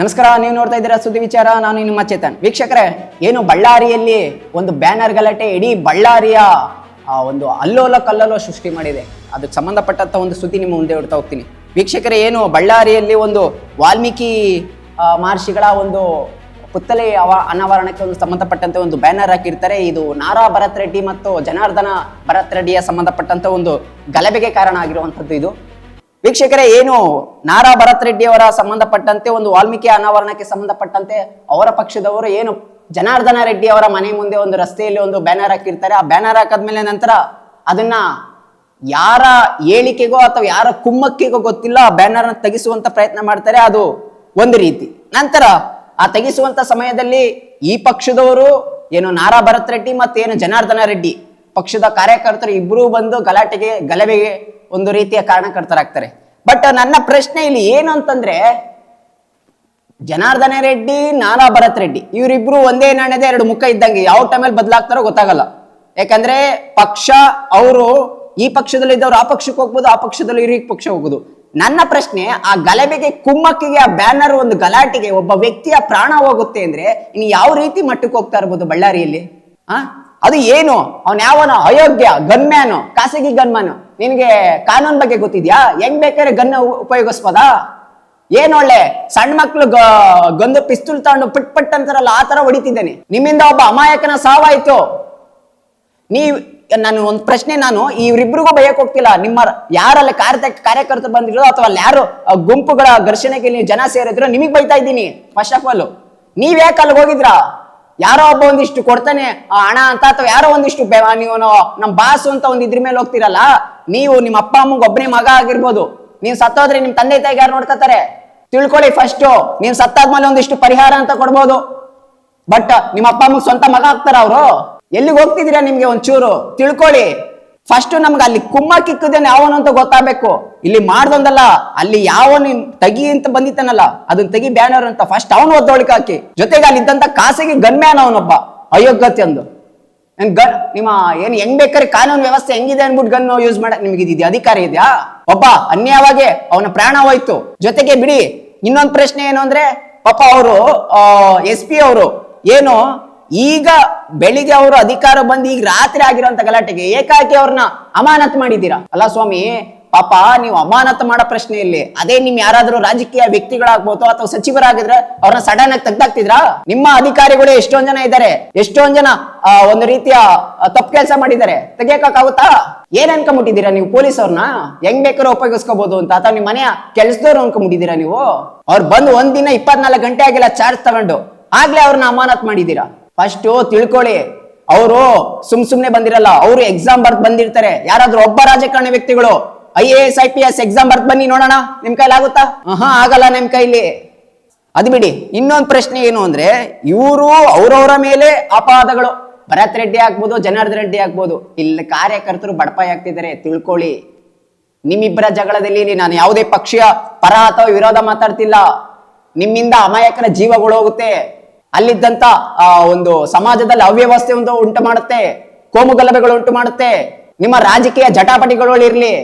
ನಮಸ್ಕಾರ, ನೀವು ನೋಡ್ತಾ ಇದ್ದೀರಾ ಸುದ್ದಿ ವಿಚಾರ, ನಾನು ನಿಮ್ಮ ಚೇತನ್. ವೀಕ್ಷಕರೇ, ಏನು ಬಳ್ಳಾರಿಯಲ್ಲಿ ಒಂದು ಬ್ಯಾನರ್ ಗಲಾಟೆ, ಇಡೀ ಬಳ್ಳಾರಿಯ ಒಂದು ಅಲ್ಲೋಲ ಕಲ್ಲೋಲ ಸೃಷ್ಟಿ ಮಾಡಿದೆ. ಅದಕ್ಕೆ ಸಂಬಂಧಪಟ್ಟಂಥ ಒಂದು ಸುದ್ದಿ ನಿಮ್ಮ ಮುಂದೆ ಹೊಡ್ತಾ ಹೋಗ್ತೀನಿ. ವೀಕ್ಷಕರೇ, ಏನು ಬಳ್ಳಾರಿಯಲ್ಲಿ ಒಂದು ವಾಲ್ಮೀಕಿ ಮಹರ್ಷಿಗಳ ಒಂದು ಪುತ್ತಲೆ ಅವ, ಅನಾವರಣಕ್ಕೆ ಒಂದು ಸಂಬಂಧಪಟ್ಟಂತೆ ಒಂದು ಬ್ಯಾನರ್ ಹಾಕಿರ್ತಾರೆ. ಇದು ನಾರಾ ಭರತ್ ರೆಡ್ಡಿ ಮತ್ತು ಜನಾರ್ದನ ಭರತ್ ರೆಡ್ಡಿಯ ಸಂಬಂಧಪಟ್ಟಂತ ಒಂದು ಗಲಭೆಗೆ ಕಾರಣ ಆಗಿರುವಂಥದ್ದು ಇದು. ವೀಕ್ಷಕರೇ, ಏನು ನಾರಾ ಭರತ್ ರೆಡ್ಡಿ ಅವರ ಸಂಬಂಧಪಟ್ಟಂತೆ, ಒಂದು ವಾಲ್ಮೀಕಿ ಅನಾವರಣಕ್ಕೆ ಸಂಬಂಧಪಟ್ಟಂತೆ ಅವರ ಪಕ್ಷದವರು ಏನು ಜನಾರ್ದನ ರೆಡ್ಡಿ ಅವರ ಮನೆ ಮುಂದೆ ಒಂದು ರಸ್ತೆಯಲ್ಲಿ ಒಂದು ಬ್ಯಾನರ್ ಹಾಕಿರ್ತಾರೆ. ಆ ಬ್ಯಾನರ್ ಹಾಕಾದ್ಮೇಲೆ ನಂತರ ಅದನ್ನ ಯಾರ ಹೇಳಿಕೆಗೋ ಅಥವಾ ಯಾರ ಕುಮ್ಮಕ್ಕಿಗೋ ಗೊತ್ತಿಲ್ಲ, ಆ ಬ್ಯಾನರ್ ತೆಗೆಸುವಂತ ಪ್ರಯತ್ನ ಮಾಡ್ತಾರೆ. ಅದು ಒಂದು ರೀತಿ. ನಂತರ ಆ ತೆಗೆಸುವಂತ ಸಮಯದಲ್ಲಿ ಈ ಪಕ್ಷದವರು ಏನು ನಾರಾ ಭರತ್ ರೆಡ್ಡಿ ಮತ್ತೇನು ಜನಾರ್ದನ ರೆಡ್ಡಿ ಪಕ್ಷದ ಕಾರ್ಯಕರ್ತರು ಇಬ್ಬರೂ ಬಂದು ಗಲಾಟೆಗೆ ಗಲಭೆಗೆ ಒಂದು ರೀತಿಯ ಕಾರಣಕರ್ತರಾಗ್ತಾರೆ. ಬಟ್ ನನ್ನ ಪ್ರಶ್ನೆ ಇಲ್ಲಿ ಏನು ಅಂತಂದ್ರೆ, ಜನಾರ್ದನ ರೆಡ್ಡಿ ನಾನಾ ಭರತ್ ರೆಡ್ಡಿ, ಇವರಿಬ್ರು ಒಂದೇ ನಾಣ್ಯದ ಎರಡು ಮುಖ ಇದ್ದಂಗೆ ಯಾವ ಟೈಮಲ್ಲಿ ಬದಲಾಗ್ತಾರೋ ಗೊತ್ತಾಗಲ್ಲ. ಯಾಕಂದ್ರೆ ಪಕ್ಷ, ಅವರು ಈ ಪಕ್ಷದಲ್ಲಿ ಇದ್ದವ್ರು ಆ ಪಕ್ಷಕ್ಕೆ ಹೋಗ್ಬೋದು, ಆ ಪಕ್ಷದಲ್ಲಿ ಇರೋ ಈ ಪಕ್ಷ ಹೋಗ್ಬೋದು. ನನ್ನ ಪ್ರಶ್ನೆ, ಆ ಗಲಭೆಗೆ, ಕುಮ್ಮಕ್ಕಿಗೆ, ಆ ಬ್ಯಾನರ್ ಒಂದು ಗಲಾಟೆಗೆ ಒಬ್ಬ ವ್ಯಕ್ತಿಯ ಪ್ರಾಣ ಹೋಗುತ್ತೆ ಅಂದ್ರೆ ಇನ್ನು ಯಾವ ರೀತಿ ಮಟ್ಟಕ್ಕೆ ಹೋಗ್ತಾ ಇರ್ಬೋದು ಬಳ್ಳಾರಿಯಲ್ಲಿ? ಆ? ಅದು ಏನು? ಅವನ್ ಯಾವನೋ ಅಯೋಗ್ಯ ಗನ್ಮ್ಯಾನು ಖಾಸಗಿ ಗನ್ಮ್ಯಾನು ನಿನಗೆ ಕಾನೂನು ಬಗ್ಗೆ ಗೊತ್ತಿದ್ಯಾ? ಹೆಂಗ್ ಬೇಕಾದ್ರೆ ಗನ್ ಉಪಯೋಗಿಸ್ಬೋದ? ಏನ್ ಒಳ್ಳೆ? ಸಣ್ಣ ಮಕ್ಳು ಗಂದು ಪಿಸ್ತೂಲ್ ತಗೊಂಡು ಪಟ್ ಪಟ್ ಅಂತಾರಲ್ಲ, ಆ ತರ ಹೊಡಿತಿದ್ದೇನೆ. ನಿಮ್ಮಿಂದ ಒಬ್ಬ ಅಮಾಯಕನ ಸಾವಾಯ್ತು. ನೀವ್, ನಾನು ಒಂದು ಪ್ರಶ್ನೆ ನಾನು, ಇವರಿಬ್ರಿಗೂ ಭಯಕ್ಕೆ ಹೋಗ್ತಿಲ್ಲ. ನಿಮ್ಮ ಯಾರಲ್ಲ ಕಾರ್ಯ, ಕಾರ್ಯಕರ್ತರು ಬಂದಿರೋ ಅಥವಾ ಯಾರು ಗುಂಪುಗಳ ಘರ್ಷಣೆಗೆ ನೀವು ಜನ ಸೇರಿದ್ರು ನಿಮಗ್ ಬೈತಾ ಇದ್ದೀನಿ. ಫಸ್ಟ್ ಆಫ್ ಆಲ್ ನೀವ್ ಯಾಕೆ ಅಲ್ಲಿಗೆ ಹೋಗಿದ್ರಾ? ಯಾರೋ ಒಬ್ಬ ಒಂದಿಷ್ಟು ಕೊಡ್ತಾನೆ, ಆ ಹಣ ಅಂತ ಅಥವಾ ಯಾರೋ ಒಂದಿಷ್ಟು ನೀವು ನಮ್ಮ ನಮ್ ಬಾಸು ಅಂತ ಒಂದು ಇದ್ರ ಮೇಲೆ ಹೋಗ್ತಿರಲ್ಲ, ನೀವು ನಿಮ್ಮ ಅಪ್ಪ ಅಮ್ಮಗ್ ಒಬ್ಬನೇ ಮಗ ಆಗಿರ್ಬೋದು. ನೀವು ಸತ್ತೋದ್ರೆ ನಿಮ್ ತಂದೆ ತಾಯಿಗೆ ಯಾರು ನೋಡ್ಕೋತಾರೆ? ತಿಳ್ಕೊಳ್ಳಿ ಫಸ್ಟ್ ನೀವು ಸತ್ತಾದ್ಮೇಲೆ ಒಂದಿಷ್ಟು ಪರಿಹಾರ ಅಂತ ಕೊಡ್ಬೋದು. ಬಟ್ ನಿಮ್ಮ ಅಪ್ಪ ಅಮ್ಮಗೆ ಸ್ವಂತ ಮಗ ಆಗ್ತಾರ ಅವರು? ಎಲ್ಲಿಗೆ ಹೋಗ್ತಿದ್ದೀರಾ ನಿಮ್ಗೆ ಒಂಚೂರು? ತಿಳ್ಕೊಳ್ಳಿ. ಫಸ್ಟ್ ನಮ್ಗೆ ಅಲ್ಲಿ ಕುಮ್ಮ ಕಿಕ್ಕದೇನೆ ಯಾವನು ಅಂತ ಗೊತ್ತಾಗಬೇಕು. ಇಲ್ಲಿ ಮಾಡ್ದೊಂದಲ್ಲ, ಅಲ್ಲಿ ಯಾವನು ತಗಿ ಅಂತ ಬಂದಿತ್ತನಲ್ಲ ಅದನ್ನ ತೆಗಿ ಬ್ಯಾನರ್ ಅಂತ ಫಸ್ಟ್ ಅವನು ಒದ್ದೊಳಿಕೆ ಹಾಕಿ. ಜೊತೆಗೆ ಅಲ್ಲಿ ಇದ್ದಂತ ಖಾಸಗಿ ಗನ್ಮ್ಯಾನ್ ಅವನೊಬ್ಬ, ಅಯೋಗ್ಯತೆ ಅಂದು. ಗನ್ ನಿಮ್ಮ ಏನ್ ಹೆಂಗ್ ಬೇಕಾರೆ ಕಾನೂನು ವ್ಯವಸ್ಥೆ ಹೆಂಗಿದೆ ಅನ್ಬಿಟ್ಟು ಗನ್ ಯೂಸ್ ಮಾಡಕ್ ನಿಮ್ಗೆ ಇದೆಯಾ ಅಧಿಕಾರ ಇದೆಯಾ? ಒಬ್ಬ ಅನ್ಯಾಯವಾಗಿ ಅವನ ಪ್ರಾಣ ಹೋಯ್ತು. ಜೊತೆಗೆ ಬಿಡಿ, ಇನ್ನೊಂದು ಪ್ರಶ್ನೆ ಏನು ಅಂದ್ರೆ, ಪಾಪ ಅವರು ಎಸ್ ಪಿ ಅವರು, ಏನು ಈಗ ಬೆಳಿಗ್ಗೆ ಅವರು ಅಧಿಕಾರ ಬಂದು ಈಗ ರಾತ್ರಿ ಆಗಿರುವಂತ ಗಲಾಟೆಗೆ ಏಕಾಕಿ ಅವ್ರನ್ನ ಅಮಾನತ್ ಮಾಡಿದ್ದೀರಾ? ಅಲ್ಲ ಸ್ವಾಮಿ, ಪಾಪ ನೀವು ಅಮಾನತ್ ಮಾಡೋ ಪ್ರಶ್ನೆ ಇಲ್ಲಿ. ಅದೇ ನಿಮ್ ಯಾರಾದ್ರೂ ರಾಜಕೀಯ ವ್ಯಕ್ತಿಗಳಾಗ್ಬೋದು ಅಥವಾ ಸಚಿವರಾಗಿದ್ರೆ ಅವ್ರನ್ನ ಸಡನ್ ಆಗಿ ತೆಗ್ದಾಕ್ತಿದ್ರಾ? ನಿಮ್ಮ ಅಧಿಕಾರಿಗಳು ಎಷ್ಟೊಂದ್ ಜನ ಇದ್ದಾರೆ? ಎಷ್ಟೊಂದ್ ಜನ ಒಂದು ರೀತಿಯ ತಪ್ಪು ಕೆಲಸ ಮಾಡಿದ್ದಾರೆ? ತೆಗಿಯಕ್ಕಾಗುತ್ತಾ? ಏನ್ ಅನ್ಕೊಂಬಿಟ್ಟಿದ್ದೀರಾ ನೀವು ಪೊಲೀಸ್ ಅವ್ರನ್ನ? ಹೆಂಗ್ ಬೇಕಾದ್ರೂ ಉಪಯೋಗಿಸ್ಕೋಬಹುದು ಅಂತ ಅಥವಾ ನಿಮ್ ಮನೆಯ ಕೆಲಸದವ್ರು ಅನ್ಕೊಂಬಿಟ್ಟಿದ್ದೀರಾ ನೀವು? ಅವ್ರು ಬಂದು ಒಂದ್ ದಿನ ಇಪ್ಪತ್ನಾಲ್ಕು ಗಂಟೆ ಆಗಿಲ್ಲ ಚಾರ್ಜ್ ತಗೊಂಡು ಆಗ್ಲೇ ಅವ್ರನ್ನ ಅಮಾನತ್ ಮಾಡಿದ್ದೀರಾ? ಫಸ್ಟ್ ತಿಳ್ಕೊಳ್ಳಿ. ಅವರು ಸುಮ್ ಸುಮ್ನೆ ಬಂದಿರಲ್ಲ, ಅವರು ಎಕ್ಸಾಮ್ ಬರ್ತ್ ಬಂದಿರ್ತಾರೆ. ಯಾರಾದ್ರೂ ಒಬ್ಬ ರಾಜಕಾರಣಿ ವ್ಯಕ್ತಿಗಳು I A S I P S exam ಬರ್ತ್ ಬನ್ನಿ ನೋಡೋಣ, ನಿಮ್ ಕೈಲಿ ಆಗುತ್ತಾ? ಹಾ ಆಗಲ್ಲ ನಿಮ್ ಕೈಲಿ. ಅದು ಬಿಡಿ, ಇನ್ನೊಂದು ಪ್ರಶ್ನೆ ಏನು ಅಂದ್ರೆ, ಇವರು ಅವರವರ ಮೇಲೆ ಅಪಾದಗಳು ಭರತ್ ರೆಡ್ಡಿ ಆಗ್ಬೋದು, ಜನಾರ್ದನ್ ರೆಡ್ಡಿ ಆಗ್ಬೋದು, ಇಲ್ಲಿ ಕಾರ್ಯಕರ್ತರು ಬಡಪಾಯಿ ಆಗ್ತಿದ್ದಾರೆ, ತಿಳ್ಕೊಳ್ಳಿ. ನಿಮ್ಮಿಬ್ಬರ ಜಗಳದಲ್ಲಿ ನಾನು ಯಾವುದೇ ಪಕ್ಷೀಯ ಪರ ಅಥವಾ ವಿರೋಧ ಮಾತಾಡ್ತಿಲ್ಲ. ನಿಮ್ಮಿಂದ ಅಮಾಯಕರ ಜೀವಗಳು ಹೋಗುತ್ತೆ. ಅಲ್ಲಿದ್ದಂತ ಒಂದು ಸಮಾಜದಲ್ಲಿ ಅವ್ಯವಸ್ಥೆ ಒಂದು ಉಂಟು ಮಾಡುತ್ತೆ ಕೋಮು ಗಲಭೆಗಳು ಉಂಟು ಮಾಡುತ್ತೆ. ನಿಮ್ಮ ರಾಜಕೀಯ ಜಟಾಪಟಿಗಳು ಇರ್ಲಿ.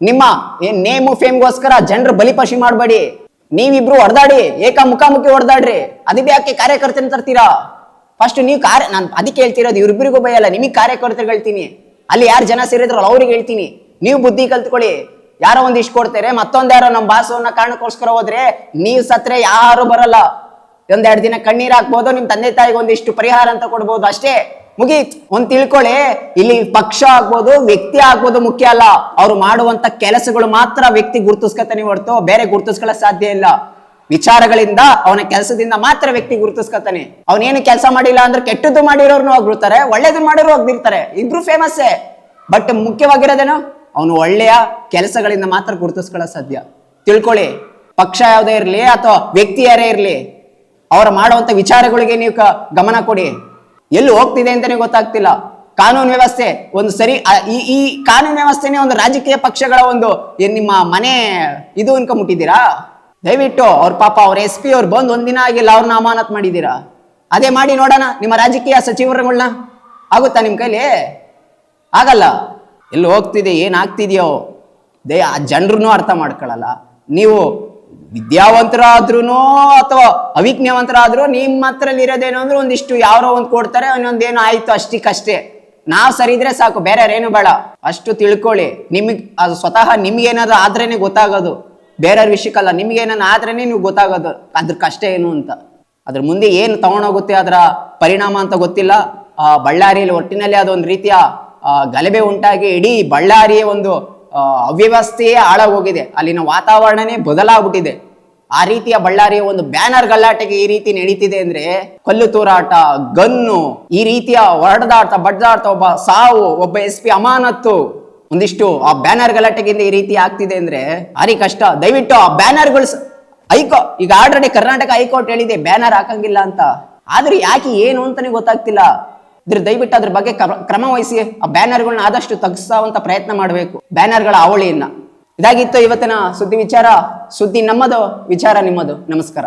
ನಿಮ್ಮ ನೇಮು ಫೇಮ್ಗೋಸ್ಕರ ಜನರು ಬಲಿಪಶಿ ಮಾಡಬೇಡಿ. ನೀವಿಬ್ರು ಹೊಡೆದಾಡಿ ಏಕ ಮುಖಾಮುಖಿ ಹೊಡೆದಾಡ್ರಿ. ಅದಕ್ಕೆ ಯಾಕೆ ಕಾರ್ಯಕರ್ತನ ತರ್ತೀರಾ? ಫಸ್ಟ್ ನೀವು ಕಾರ್ಯ, ನಾನು ಅದಕ್ಕೆ ಹೇಳ್ತಿರೋದು ಇವ್ರಿಬ್ಬರಿಗೂ ಭಯ ಅಲ್ಲ ನಿಮಗೆ ಕಾರ್ಯಕರ್ತರಿಗೆ ಹೇಳ್ತೀನಿ. ಅಲ್ಲಿ ಯಾರು ಜನ ಸೇರಿದ್ರಲ್ಲ ಅವ್ರಿಗೆ ಹೇಳ್ತೀನಿ. ನೀವು ಬುದ್ಧಿ ಕಲ್ತ್ಕೊಳ್ಳಿ. ಯಾರೋ ಒಂದಿಷ್ಟು ಕೊಡ್ತಾರೆ, ಮತ್ತೊಂದು ಯಾರೋ ನಮ್ಮ ಬಾಸವನ್ನ ಕಾರಣಕ್ಕೋಸ್ಕರ ಹೋದ್ರೆ, ನೀವು ಸತ್ರೆ ಯಾರು ಬರಲ್ಲ. ಒಂದೆರಡು ದಿನ ಕಣ್ಣೀರು ಹಾಕ್ಬೋದು, ನಿಮ್ ತಂದೆ ತಾಯಿಗೆ ಒಂದಿಷ್ಟು ಪರಿಹಾರ ಅಂತ ಕೊಡ್ಬೋದು, ಅಷ್ಟೇ. ಮುಗೀತ್. ಒಂದ್ ತಿಳ್ಕೊಳ್ಳಿ ಇಲ್ಲಿ ಪಕ್ಷ ಆಗ್ಬೋದು, ವ್ಯಕ್ತಿ ಆಗ್ಬೋದು ಮುಖ್ಯ ಅಲ್ಲ. ಅವ್ರು ಮಾಡುವಂತ ಕೆಲಸಗಳು ಮಾತ್ರ ವ್ಯಕ್ತಿ ಗುರುತಿಸ್ಕೊತಾನೆ ಹೊರತು ಬೇರೆ ಗುರುತಿಸ್ಕೊಳ್ಳ ಸಾಧ್ಯ ಇಲ್ಲ. ವಿಚಾರಗಳಿಂದ ಅವನ ಕೆಲಸದಿಂದ ಮಾತ್ರ ವ್ಯಕ್ತಿ ಗುರುತಿಸ್ಕೊತಾನೆ. ಅವನೇನು ಕೆಲಸ ಮಾಡಿಲ್ಲ ಅಂದ್ರೆ ಕೆಟ್ಟದ್ದು ಮಾಡಿರೋರ್ನು ಹೋಗ್ಬಿಡ್ತಾರೆ ಒಳ್ಳೇದು ಮಾಡಿರೋ ಹೋಗ್ಬಿಡ್ತಾರೆ ಇಬ್ರು ಫೇಮಸ್ಸೇ ಬಟ್ ಮುಖ್ಯವಾಗಿರೋದೇನು? ಅವನು ಒಳ್ಳೆಯ ಕೆಲಸಗಳಿಂದ ಮಾತ್ರ ಗುರುತಿಸ್ಕೊಳ್ಳೋ ಸಾಧ್ಯ. ತಿಳ್ಕೊಳ್ಳಿ ಪಕ್ಷ ಯಾವುದೇ ಇರಲಿ ಅಥವಾ ವ್ಯಕ್ತಿ ಯಾರೇ ಇರಲಿ ಅವರ ಮಾಡುವಂತ ವಿಚಾರಗಳಿಗೆ ನೀವು ಗಮನ ಕೊಡಿ. ಎಲ್ಲಿ ಹೋಗ್ತಿದೆ ಅಂತಲೇ ಗೊತ್ತಾಗ್ತಿಲ್ಲ. ಕಾನೂನು ವ್ಯವಸ್ಥೆ ಒಂದು ಸರಿ ಈ ಈ ಕಾನೂನು ವ್ಯವಸ್ಥೆನೇ ಒಂದು ರಾಜಕೀಯ ಪಕ್ಷಗಳ ಒಂದು ನಿಮ್ಮ ಮನೆ ಇದು ಅನ್ಕೊಂಬಿಟ್ಟಿದ್ದೀರಾ ದಯವಿಟ್ಟು ಅವ್ರ ಪಾಪ ಅವ್ರ ಎಸ್ ಪಿ ಅವ್ರು ಬಂದು ಒಂದಿನ ಆಗಿಲ್ಲ, ಅವ್ರನ್ನ ಅಮಾನತ್ ಮಾಡಿದ್ದೀರಾ? ಅದೇ ಮಾಡಿ ನೋಡೋಣ, ನಿಮ್ಮ ರಾಜಕೀಯ ಸಚಿವರುಗಳನ್ನ ಆಗುತ್ತಾ ನಿಮ್ಮ ಕೈಲಿ? ಆಗಲ್ಲ. ಎಲ್ಲಿ ಹೋಗ್ತಿದೆ ಏನಾಗ್ತಿದೆಯೋ ದಯ, ಆ ಜನರನ್ನು ಅರ್ಥ ಮಾಡ್ಕೊಳ್ಳಲ್ಲ ನೀವು ವಿದ್ಯಾವಂತರಾದ್ರೂ ಅಥವಾ ಅವಿಜ್ಞಾವಂತರಾದ್ರೂ ನಿಮ್ಮ ಇರೋದೇನು ಅಂದ್ರೆ ಒಂದಿಷ್ಟು ಯಾರೋ ಒಂದು ಕೊಡ್ತಾರೆ ಇನ್ನೊಂದೇನು ಆಯ್ತು ಅಷ್ಟಕ್ಕಷ್ಟೇ ನಾವ್ ಸರಿ ಇದ್ರೆ ಸಾಕು ಬೇರೆ ಏನು ಬೇಡ. ಅಷ್ಟು ತಿಳ್ಕೊಳ್ಳಿ. ನಿಮಗೆ ಅದು ಸ್ವತಃ ನಿಮ್ಗೇನಾದ್ರು ಆದ್ರೇನೆ ಗೊತ್ತಾಗೋದು. ಬೇರೆಯವ್ರ ವಿಷಯಕ್ಕಲ್ಲ ನಿಮ್ಗೇನಾದ್ರು ಆದ್ರೇನೆ ನೀವು ಗೊತ್ತಾಗೋದು. ಅದ್ರ ಕಷ್ಟ ಏನು ಅಂತ. ಅದ್ರ ಮುಂದೆ ಏನು ತಗೊಂಡೋಗುತ್ತೆ ಅದರ ಪರಿಣಾಮ ಅಂತ ಗೊತ್ತಿಲ್ಲ. ಆ, ಬಳ್ಳಾರಿಯಲ್ಲಿ ಒಟ್ಟಿನಲ್ಲಿ ಅದೊಂದು ರೀತಿಯ ಗಲಭೆ ಉಂಟಾಗಿ ಇಡೀ ಬಳ್ಳಾರಿಯ ಒಂದು ಅವ್ಯವಸ್ಥೆಯೇ ಹಾಳಾಗೋಗಿದೆ. ಅಲ್ಲಿನ ವಾತಾವರಣನೇ ಬದಲಾಗ್ಬಿಟ್ಟಿದೆ. ಆ ರೀತಿಯ ಬಳ್ಳಾರಿಯ ಒಂದು ಬ್ಯಾನರ್ ಗಲ್ಲಾಟೆಗೆ ಈ ರೀತಿ ನಡೀತಿದೆ ಅಂದ್ರೆ ಕಲ್ಲು ತೂರಾಟ, ಗನ್ನು, ಈ ರೀತಿಯ ಹೊಡೆದಾಟ ಬಡ್ದಾಟ ಒಬ್ಬ ಸಾವು, ಒಬ್ಬ ಎಸ್ ಪಿ ಅಮಾನತ್ತು. ಒಂದಿಷ್ಟು ಆ ಬ್ಯಾನರ್ ಗಲಾಟೆಗಿಂದ ಈ ರೀತಿ ಆಗ್ತಿದೆ ಅಂದ್ರೆ ಭಾರಿ ಕಷ್ಟ. ದಯವಿಟ್ಟು ಆ ಬ್ಯಾನರ್ಗಳು ಹೈಕೋ ಈಗ ಆಲ್ರೆಡಿ ಕರ್ನಾಟಕ ಹೈಕೋರ್ಟ್ ಹೇಳಿದೆ, ಬ್ಯಾನರ್ ಹಾಕಂಗಿಲ್ಲ ಅಂತ. ಆದ್ರೆ ಯಾಕೆ ಏನು ಅಂತಾನೆ ಗೊತ್ತಾಗ್ತಿಲ್ಲ. ಇದ್ರ ದಯವಿಟ್ಟು ಅದ್ರ ಬಗ್ಗೆ ಕ್ರಮ- ವಹಿಸಿ. ಆ ಬ್ಯಾನರ್ಗಳನ್ನ ಆದಷ್ಟು ತಗ್ಸಾವಂತ ಪ್ರಯತ್ನ ಮಾಡಬೇಕು. ಬ್ಯಾನರ್ಗಳ ಅವಳಿಯನ್ನ. ಇದಾಗಿತ್ತು ಇವತ್ತಿನ ಸುದ್ದಿ ವಿಚಾರ. ಸುದ್ದಿ ನಮ್ಮದು, ವಿಚಾರ ನಿಮ್ಮದು. ನಮಸ್ಕಾರ.